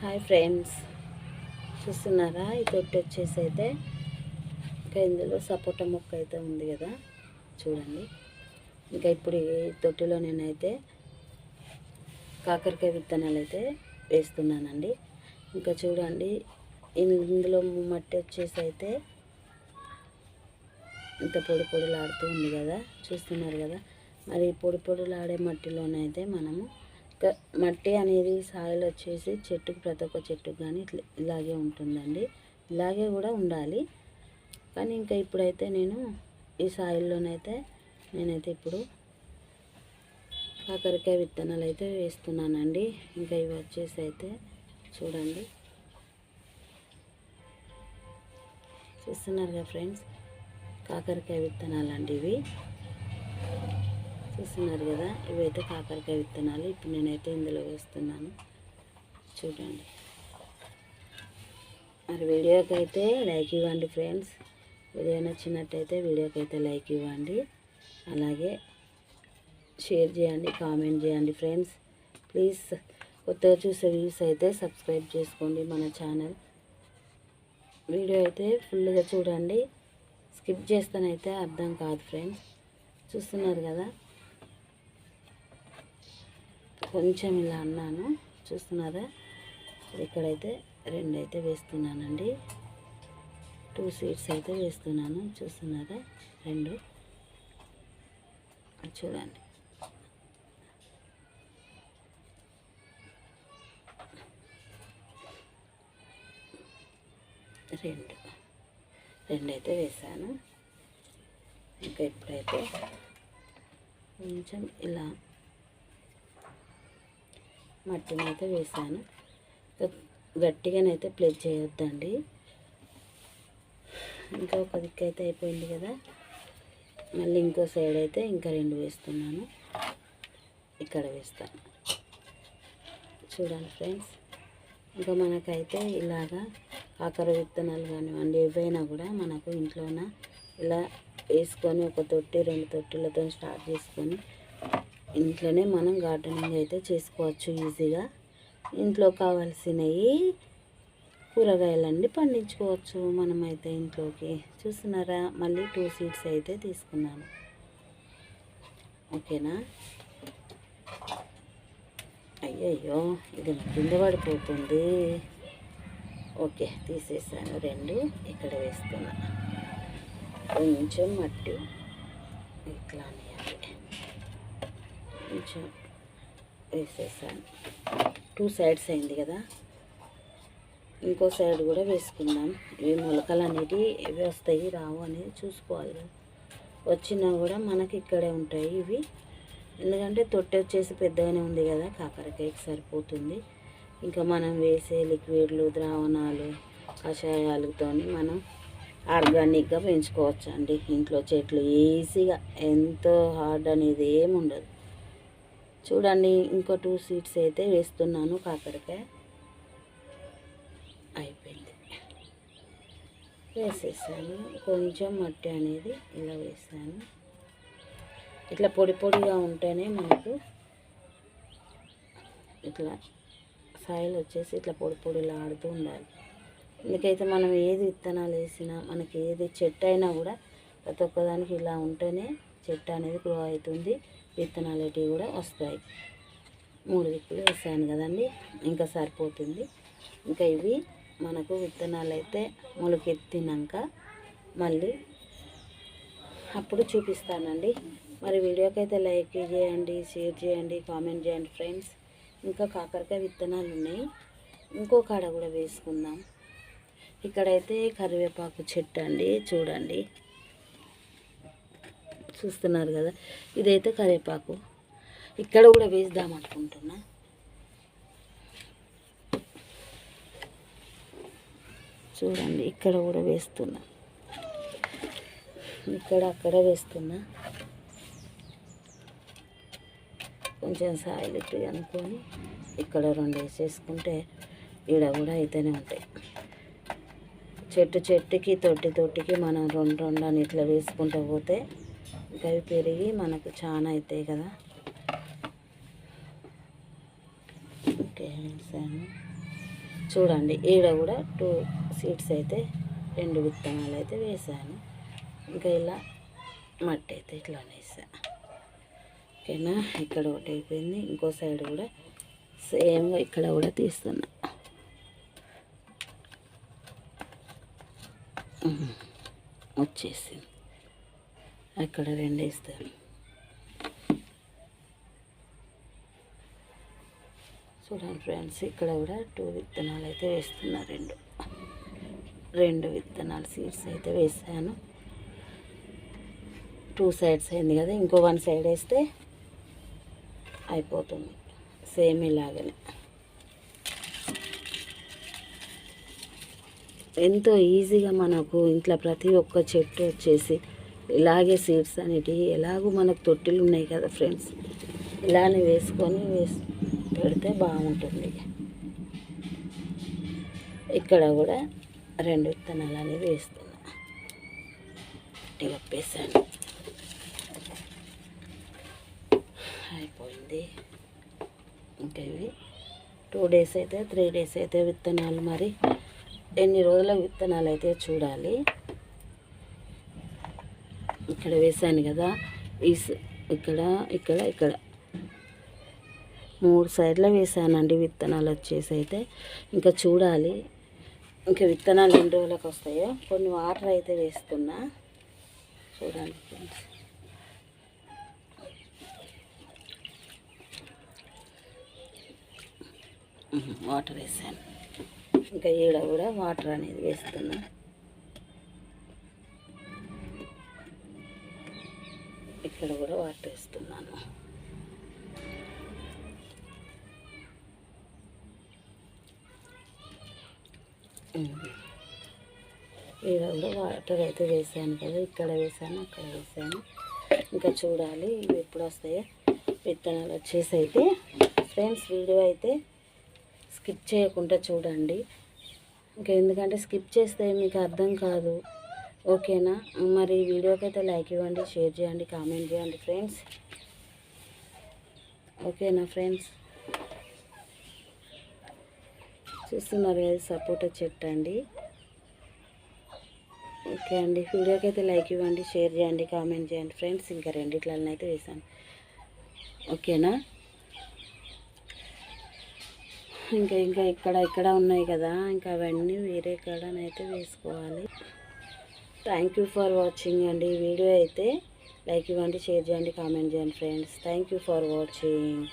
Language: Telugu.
Hi friends. చూస్తున్నారా? ఈ తొట్టి వచ్చేసి అయితే ఇంకా ఇందులో సపోటా మొక్క అయితే ఉంది కదా. చూడండి. ఇంకా ఇప్పుడు ఈ తొట్టిలో నేనైతే కాకరకాయ విత్తనాలు అయితే వేస్తున్నానండి. ఇంకా చూడండి. ఇందులో మట్టి వచ్చేసి అయితే ఇంత పొడి పొడిలాడుతూ ఉంది కదా. చూస్తున్నారు కదా. మరి పొడి పొడిలాడే మట్టిలోనైతే మనము మట్టి అనేది సాయిల్ వచ్చేసి చెట్టుకు ప్రతి ఒక్క చెట్టుకు కానీ ఇట్లా ఇలాగే ఉంటుందండి. ఇలాగే కూడా ఉండాలి. కానీ ఇంకా ఇప్పుడైతే నేను ఈ సాయిల్లోనైతే నేనైతే ఇప్పుడు కాకరకాయ విత్తనాలు అయితే వేస్తున్నానండి. ఇంకా ఇవి వచ్చేసి అయితే చూడండి. చూస్తున్నారు కదా ఫ్రెండ్స్? కాకరకాయ విత్తనాలు అండి ఇవి. చూస్తున్నారు కదా ఇవైతే కాకరకాయ విత్తనాలు. ఇప్పుడు నేనైతే ఇందులో వేస్తున్నాను. చూడండి. మరి వీడియోకి అయితే లైక్ ఇవ్వండి ఫ్రెండ్స్. వీడియో నచ్చినట్టయితే వీడియోకి అయితే లైక్ ఇవ్వండి. అలాగే షేర్ చేయండి కామెంట్ చేయండి ఫ్రెండ్స్. ప్లీజ్ కొత్తగా చూసే వ్యూస్ అయితే సబ్స్క్రైబ్ చేసుకోండి మన ఛానల్. వీడియో అయితే ఫుల్గా చూడండి. స్కిప్ చేస్తానైతే అర్థం కాదు ఫ్రెండ్స్. చూస్తున్నారు కదా? కొంచెం ఇలా అన్నాను. చూస్తున్నారా? ఇక్కడైతే రెండు అయితే వేస్తున్నానండి. టూ సీడ్స్ అయితే వేస్తున్నాను. చూస్తున్నారా? రెండు. చూడండి. రెండు. రెండైతే వేసాను. ఇంకా ఇప్పుడైతే కొంచెం ఇలా మట్టిని అయితే వేసాను గట్టిగానైతే ప్లేట్ చేయొద్దండి. ఇంకా ఒక దిక్కు అయితే అయిపోయింది కదా. మళ్ళీ ఇంకో సైడ్ అయితే ఇంకా రెండు వేస్తున్నాను. ఇక్కడ వేస్తాను చూడండి ఫ్రెండ్స్ ఇంకా మనకైతే ఇలాగా కాకర విత్తనాలు కానివ్వండి ఏవైనా కూడా మనకు ఇంట్లోన ఇలా వేసుకొని ఒక తొట్టి రెండు తొట్టిలతో స్టార్ట్ చేసుకొని ఇంట్లోనే మనం గార్డెనింగ్ అయితే చేసుకోవచ్చు ఈజీగా. ఇంట్లో కావాల్సినవి కూరగాయలన్నీ పండించుకోవచ్చు మనమైతే ఇంట్లోకి. చూస్తున్నారా? మళ్ళీ టూ సీడ్స్ అయితే తీసుకున్నాను. ఓకేనా? అయ్యయ్యో ఇది కింద పడిపోతుంది. ఓకే తీసేసాను రెండు. ఇక్కడ వేస్తున్నా. కొంచెం మట్టి ఇట్లా కొంచెం వేసేసాను. టూ సైడ్స్ అయింది కదా. ఇంకో సైడ్ కూడా వేసుకుందాం. ఇవి మొలకలు అనేటివి ఇవి వస్తాయి రావు అనేది చూసుకోవాలి కదా. వచ్చినా కూడా మనకి ఇక్కడే ఉంటాయి ఇవి. ఎందుకంటే తొట్టె వచ్చేసి పెద్దగానే ఉంది కదా కాకరకాయకి సరిపోతుంది. ఇంకా మనం వేసే లిక్విడ్లు ద్రావణాలు కషాయాలతో మనం ఆర్గానిక్గా పెంచుకోవచ్చు అండి ఇంట్లో చెట్లు ఈజీగా ఎంతో హార్డ్ అనేది ఏమి ఉండదు చూడండి ఇంకో టూ సీడ్స్ అయితే వేస్తున్నాను కాకరకాయ. అయిపోయింది. వేసేసాను. కొంచెం మట్టి అనేది ఇలా వేసాను. ఇట్లా పొడి పొడిగా ఉంటేనే మనకు ఇట్లా సాయిల్ వచ్చేసి ఇట్లా పొడి పొడిలా ఆడుతూ ఉండాలి. ఎందుకైతే మనం ఏది విత్తనాలు వేసినా మనకి ఏది చెట్టు అయినా కూడా ప్రతి ఒక్కదానికి ఇలా ఉంటేనే చెట్టు అనేది గ్రో అవుతుంది. విత్తనాలు ఇవి కూడా వస్తాయి. మూడు విత్తులు వేసాను కదండి ఇంకా సరిపోతుంది. ఇంకా ఇవి మనకు విత్తనాలు అయితే మొలకెత్తినాక మళ్ళీ అప్పుడు చూపిస్తానండి. మరి వీడియోకి అయితే లైక్ చేయండి షేర్ చేయండి కామెంట్ చేయండి ఫ్రెండ్స్. ఇంకా కాకరకాయ విత్తనాలు ఉన్నాయి. ఇంకో కాడ కూడా వేసుకుందాం. ఇక్కడైతే కరివేపాకు చెట్టు అండి చూడండి. చూస్తున్నారు కదా ఇదైతే కరివేపాకు. ఇక్కడ కూడా వేద్దాం అనుకుంటున్నా. చూడండి ఇక్కడ కూడా వేస్తున్నా. ఇక్కడ అక్కడ వేస్తున్నా. కొంచెం సాయిల్ అనుకొని ఇక్కడ రెండు వేసేసుకుంటే ఈడ కూడా అయితేనే ఉంటాయి. చెట్టు చెట్టుకి తొట్టి తొట్టికి మనం రెండు రెండు అని ఇట్లా వేసుకుంటూ పోతే ఇంకా అవి పెరిగి మనకు చాలా అవుతాయి కదా. ఓకే వేసాను. చూడండి ఈడ కూడా టూ సీడ్స్ అయితే రెండు విత్తనాలు అయితే వేసాను. ఇంకా ఇలా మట్టి అయితే ఇట్లా వేసా. ఓకేనా? ఇక్కడ ఒకటి అయిపోయింది. ఇంకో సైడ్ కూడా సేమ్గా ఇక్కడ కూడా తీస్తున్నా. వచ్చేసింది. అక్కడ రెండు వేస్తాను చూడండి ఫ్రెండ్స్ ఇక్కడ కూడా టూ విత్తనాలు అయితే వేస్తున్నా రెండు. రెండు విత్తనాలు సీడ్స్ అయితే వేసాను. టూ సైడ్స్ అయింది కదా ఇంకో వన్ సైడ్ వేస్తే అయిపోతుంది. సేమ్ ఇలాగనే. ఎంతో ఈజీగా మనకు ఇంట్లో ప్రతి ఒక్క చెట్టు వచ్చేసి ఇలాగే సీడ్స్ అనేటివి ఎలాగో మనకు తొట్టిలు ఉన్నాయి కదా ఫ్రెండ్స్ ఇలానే వేసుకొని వేసి పెడితే బాగుంటుంది. ఇక్కడ కూడా రెండు విత్తనాలు అనేవి వేస్తున్నా. గట్టిగా అయిపోయింది. ఇంకా ఇవి టూ డేస్ అయితే త్రీ డేస్ అయితే విత్తనాలు మరి. ఎన్ని రోజుల విత్తనాలు అయితే చూడాలి. ఇక్కడ వేసాను కదా. ఈ స- ఇక్కడ ఇక్కడ ఇక్కడ. మూడు సైడ్లో వేసానండి విత్తనాలు వచ్చేసి అయితే. ఇంకా చూడాలి. ఇంకా విత్తనాలు ఎన్ని రోజులకు వస్తాయో. కొన్ని వాటర్ అయితే వేస్తున్నా. చూడండి ఫ్రెండ్స్. వాటర్ వేసాను ఇంకా ఈడ కూడా వాటర్ అనేది వేస్తున్నా. ఇక్కడ కూడా వాటర్ వేస్తున్నాను ఈడ కూడా వాటర్ అయితే వేసాను కదా ఇక్కడ వేసాను అక్కడ వేసాను. ఇంకా చూడాలి ఇవి ఎప్పుడు వస్తాయో. విత్తనాలు వచ్చేసి అయితే ఫ్రెండ్స్ వీడియో అయితే స్కిప్ చేయకుండా చూడండి. ఇంకా ఎందుకంటే స్కిప్ చేస్తే మీకు అర్థం కాదు. ఓకేనా? మరి ఈ వీడియోకి అయితే లైక్ ఇవ్వండి షేర్ చేయండి కామెంట్ చేయండి ఫ్రెండ్స్. ఓకేనా ఫ్రెండ్స్? చూస్తున్నారు కదా సపోటా చెట్టు అండి. ఓకే అండి వీడియోకి అయితే లైక్ ఇవ్వండి షేర్ చేయండి కామెంట్ చేయండి ఫ్రెండ్స్. ఇంకా రెండిట్లలో అయితే వేసాను ఓకేనా? ఇంకా ఇంకా ఇక్కడ ఇక్కడ ఉన్నాయి కదా ఇంకా అవన్నీ వేరే కాడనైతే వేసుకోవాలి. థ్యాంక్ యూ ఫర్ వాచింగ్ అండి. వీడియో అయితే లైక్ ఇవ్వండి షేర్ చేయండి కామెంట్ చేయండి friends. Thank you for watching